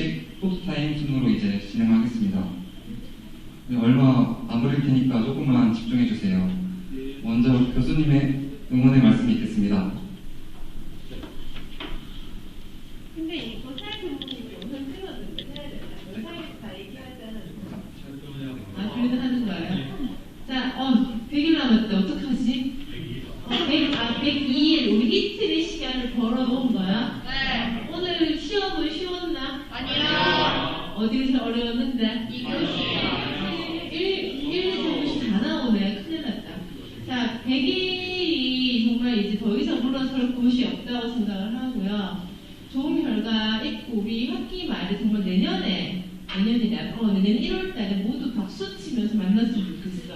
증정식 포토타임 순으로 이제 진행하겠습니다. 네, 얼마 안 걸릴 테니까 조금만 집중해 주세요. 먼저 교수님의 응원의 말씀이 있겠습니다. 근데 이거 사회부모님이 영상 찍었는데 해야 되나? 영상에서 다 얘기하잖아. 아, 그래도 하는 거예요? 자, 어, 100일 남았대. 어떡하지? 어, 100, 아, 102일. 우리 이틀의 시간을 벌어 놓은 거야? 우리 학기 말에 정말 내년에, 내년이다. 어, 내년 1월 달에 모두 박수 치면서 만났으면 좋겠어.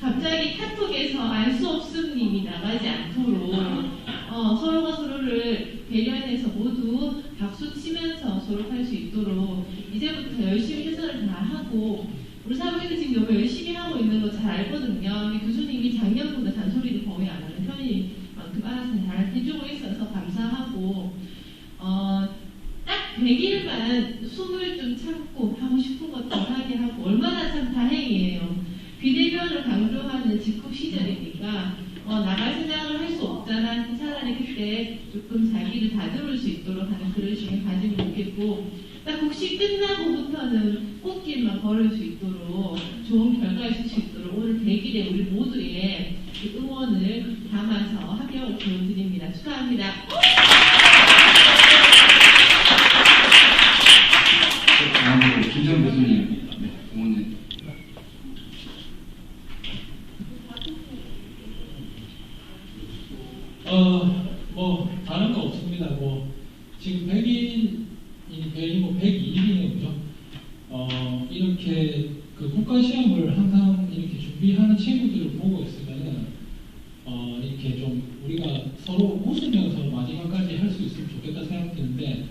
갑자기 카톡에서 알 수 없음 님이 나가지 않도록, 어, 서로가 서로를 배려해서 모두 박수 치면서 졸업할 수 있도록 이제부터 열심히 최선을 다하고 우리 사부님이 지금 너무 열심히 하고 있는 거 잘 알거든요. 교수님이 작년보다 잔소리를 거의 안 하는 편이 만큼 알아서 잘 해주고 있어서 감사하고 어, 딱 100일만 숨을 좀 참고 하고 싶은 것도 하게 하고 얼마나 참 다행이에요. 비대면을 강조하는 직후 시절이니까 어, 나갈 생각을 할 수 없잖아. 조금 자기를 다듬을 수 있도록 하는 시간 가지면 좋겠고 딱 혹시 끝나고부터는 꽃길만 걸을 수 있도록 좋은 결과 있을 수 있도록 오늘 100일에 우리 모두의 그 응원을 담아서 합격을 보여드립니다. 축하합니다. 네, 다음으로 김정 교수님 네, 응원해 어, 뭐, 다른 거 없습니다. 뭐, 지금 100일, 100일, 뭐, 102일이네요. 그죠? 어, 이렇게 그 국가시험을 항상 이렇게 준비하는 친구들을 보고 있으면은, 어, 이렇게 좀 우리가 서로 웃으면서 마지막까지 할 수 있으면 좋겠다 생각드는데,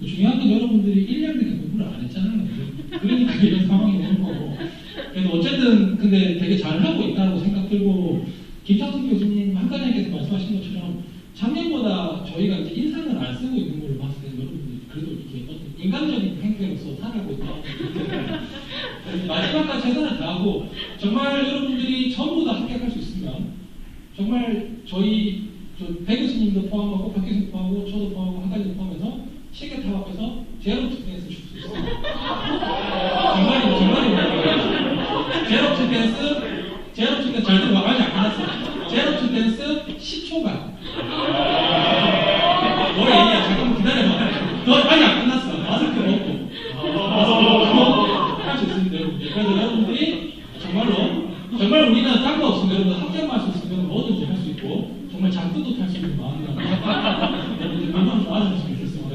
그 중요한 건 여러분들이 1년 내내 공부를 안 했잖아요. 그러니까 이런 상황이 되는 거고. 그래도 어쨌든 근데 되게 잘하고 있다고 생각 들고, 김창수 교수님 한가님께서 말씀하신 것처럼 작년보다 저희가 이제 인상을 안 쓰고 있는 걸로 봤을 때 여러분들이 그래도 이렇게 어떤 인간적인 행태로서 살아가고 그래서 마지막까지 최선을 다하고 정말 여러분들이 전부 다 합격할 수 있으면 정말 저희 저배 교수님도 포함하고 박 교수님 포함하고 저도 포함하고 한가지도 포함해서 세계 타협해서 제로 투댄스 줄수 있어요. 정말이 정말이 제로 투댄스 제로 투댄스 잘 들어봐 아직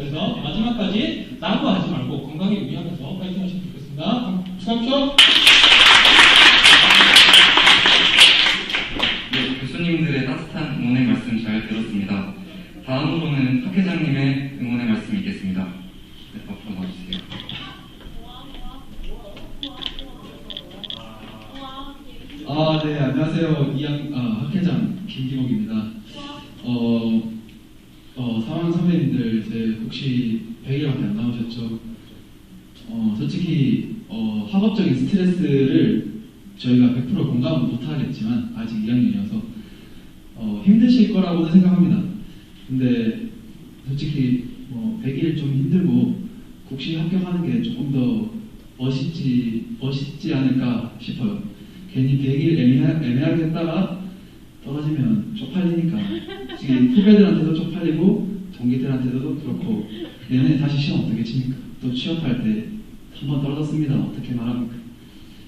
그래서 마지막까지 낙오하지 말고 건강에 유의하면서 파이팅 하시면 좋겠습니다. 수고하십시오. 네, 교수님들의 따뜻한 응원의 말씀 잘 들었습니다. 다음으로는 박 회장님의 응원의 말씀이 있겠습니다. 네, 앞으로 나와주세요. 아, 네, 안녕하세요. 이양, 아, 학회장 김기목입니다. 어, 어, 사망 선배님들, 이제 혹시 100일 밖에 안 남으셨죠? 어, 솔직히, 어, 학업적인 스트레스를 저희가 100% 공감은 못하겠지만, 아직 2학년이어서, 어, 힘드실 거라고는 생각합니다. 근데, 솔직히, 뭐, 100일 좀 힘들고, 국시 합격하는 게 조금 더 멋있지, 멋있지 않을까 싶어요. 괜히 100일 애매하, 애매하게 했다가 떨어지면 쪽팔리니까 지금 후배들한테도 쪽팔리고 동기들한테도 그렇고 내년에 다시 시험 어떻게 칩니까? 또 취업할 때 한 번 떨어졌습니다. 어떻게 말합니까?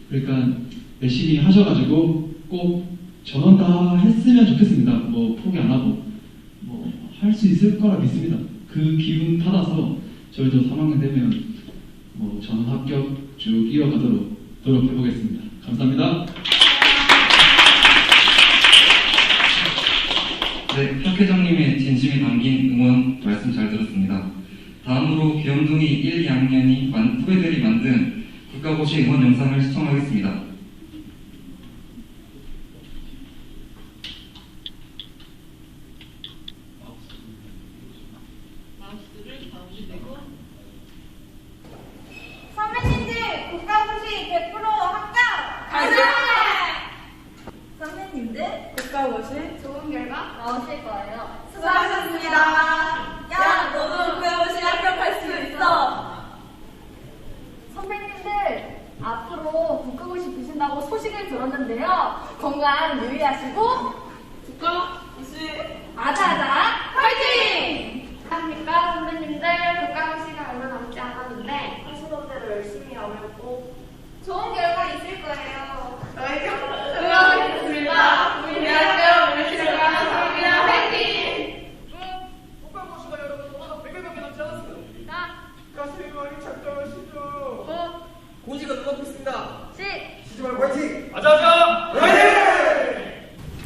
그러니까 열심히 하셔가지고 꼭 전원 다 했으면 좋겠습니다. 뭐 포기 안 하고 뭐 할 수 있을 거라 믿습니다. 그 기운 받아서 저희도 3학년 되면 뭐 전원 합격 쭉 이어가도록 노력해 보겠습니다. 감사합니다. 네, 박 회장님의 진심이 담긴 응원 말씀 잘 들었습니다. 다음으로 귀염둥이 1, 2학년이 만, 후배들이 만든 국가고시 응원 영상을 시청하겠습니다. 결과 나오실 거예요. 수고하셨습니다. 야, 너도 배우시 합격할 수 있어. 선배님들, 앞으로 북극을 싶으신다고 소식을 들었는데요. 건강 유의하시고, 국가 이시 아자아자 파이팅! 안녕하십니까 선배님들 국가고 시간 얼마 남지 않았는데 하시던 대로 열심히 어렵고 좋은 결과 있을 거예요. 저희가 수고하셨습니다. 우리 대학교 물리치료과 성민아 파이팅! 국가고시가 여러분 오늘 100일밖에 남지 않았어요. 자, 가슴이 많이 작정하시죠. 구, 고지가 누가 붙습니다. 시, 쉬지 말고 화이팅! 아자아자! 화이팅!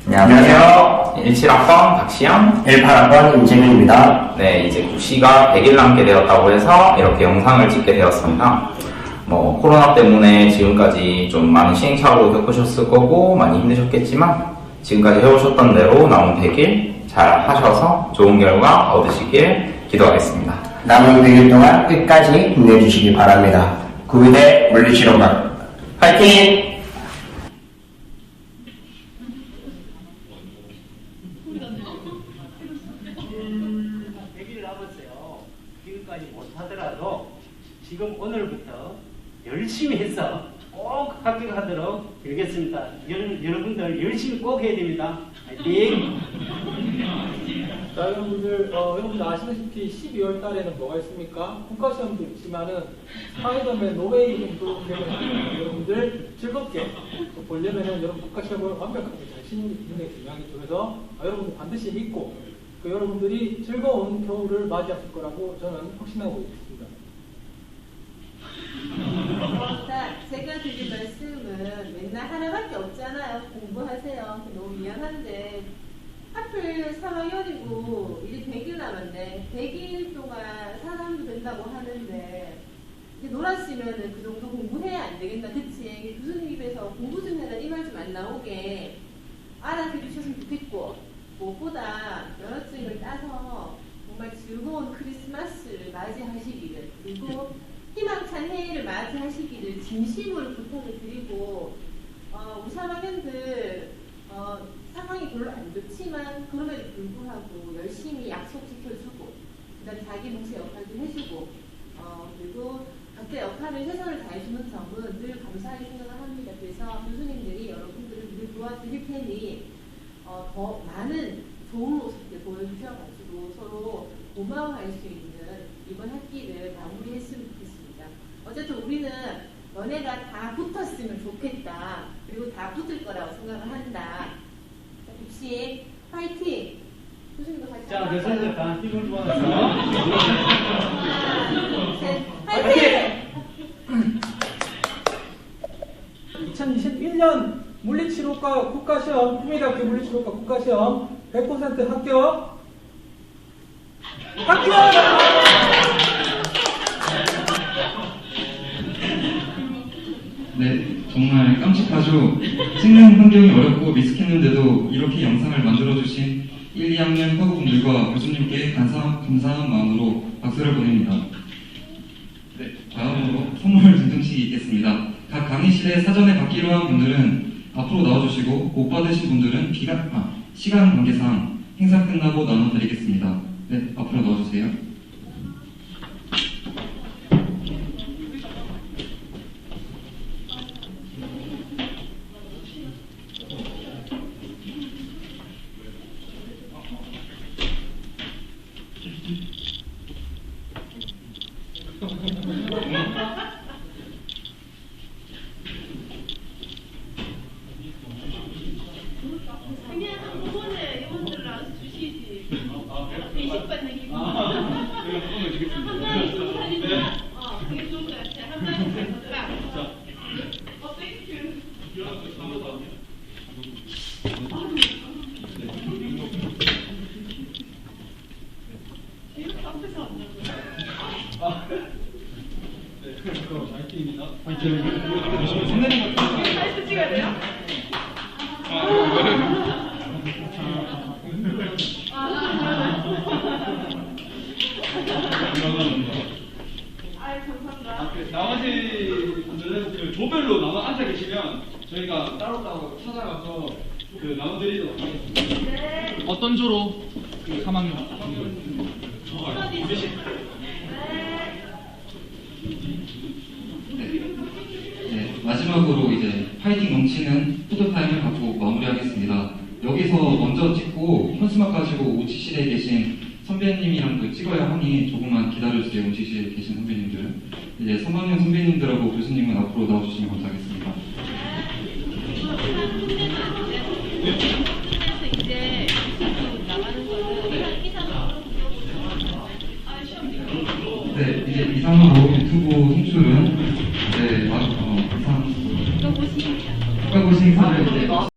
안녕하세요. 17학번 박시영. 18학번 임재민입니다. 네, 이제 국시가 100일 남게 되었다고 해서 이렇게 영상을 찍게 되었습니다. 뭐, 코로나 때문에 지금까지 좀 많은 시행착오를 겪으셨을 거고, 많이 힘드셨겠지만, 지금까지 해오셨던 대로 남은 100일 잘 하셔서 좋은 결과 얻으시길 기도하겠습니다. 남은 100일 동안 끝까지 힘내주시기 바랍니다. 구의대 물리치료과 파이팅! 10월까지 못하더라도 지금 오늘부터 열심히 해서 꼭 합격하도록 빌겠습니다. 여러분들 열심히 꼭 해야 됩니다. 파이팅! 자, 여러분들, 어, 여러분들 아시다시피 12월 달에는 뭐가 있습니까? 국가 시험도 있지만은 스파이더맨 노베이 정도 되면 여러분들 즐겁게 보려면은 여러분 국가 시험을 완벽하게 잘 치는 게 굉장히 중요하기 때문에 아, 어, 여러분들 반드시 믿고 그 여러분들이 즐거운 겨울을 맞이하실 거라고 저는 확신하고 있습니다. 자, 제가 드릴 말씀은 맨날 하나밖에 없잖아요. 공부하세요. 너무 미안한데 하필 3학년이고 이제 100일 남았네. 100일 동안 사람도 된다고 하는데 이제 놀았으면은 그 정도 공부해야 안 되겠나, 그치? 교수님 입에서 공부 좀 해라 이 말 좀 안 나오게 알아들으셨으면 좋겠고 무엇보다 면허증을 따서 정말 즐거운 크리스마스를 맞이하시기를 그리고 희망찬 해를 맞이하시기를 진심으로 부탁을 드리고 어, 우리 3학년들 어, 상황이 별로 안 좋지만 그럼에도 불구하고 열심히 약속 지켜주고 그다음 자기 몫의 역할도 해주고 어, 그리고 각자 역할을 최선을 다해주는 점은 늘 감사하게 생각을 합니다. 그래서 교수님들이 여러분들을 늘 도와드릴 테니 어, 더 많은 좋은 모습들 보여주셔가지고 서로 고마워할 수 있는 이번 학기를 마무리했으면 좋겠습니다. 어쨌든 우리는 너네가 다 붙었으면 좋겠다. 그리고 다 붙을 거라고 생각을 한다. 자, 국시 파이팅! 교수님도 같이 자, 교수님들? 다 힘을 모아서 파이팅! 2021년 물리치료과 국가시험, 국민대학교 물리치료과 국가시험 100% 합격! 합격! 네, 정말 깜찍하죠. 찍는 환경이 어렵고 리스크했는데도 이렇게 영상을 만들어주신 1, 2학년 학우분들과 교수님께 감사, 감사한 마음으로 박수를 보냅니다. 네, 다음으로 선물 증정식이 있겠습니다. 각 강의실에 사전에 받기로 한 분들은 앞으로 나와주시고 못 받으신 분들은 기간, 아, 시간 관계상 행사 끝나고 나눠드리겠습니다. 네, 앞으로 나와주세요. 그냥 한꺼번에 이분들 나와서 주시지 20받는 기분 한 명이 좀 사니까 어 그게 좋은 것 같아 한 명이 잘 어 땡큐 이렇게 앞에서 한다고요? 사이트 찍어야 돼요? 아이 감사합니다. 나머지 분들은 그 조별로 나눠 앉아 계시면 저희가 따로따로 찾아가서 그 나눠드리도록 하겠습니다. 네. 어떤 조로 3학년? 네, 마지막으로 이제 파이팅 넘치는 포토타임을 갖고 마무리하겠습니다. 여기서 먼저 찍고 현수막 가지고 오치실에 계신 선배님이랑도 찍어야 하니 조금만 기다려주세요. 오치실에 계신 선배님들. 이제 3학년 선배님들하고 교수님은 앞으로 나와주시면 감사하겠습니다. 네, 이제 이상으로 유튜브 송출은 네, 마- 어, 이상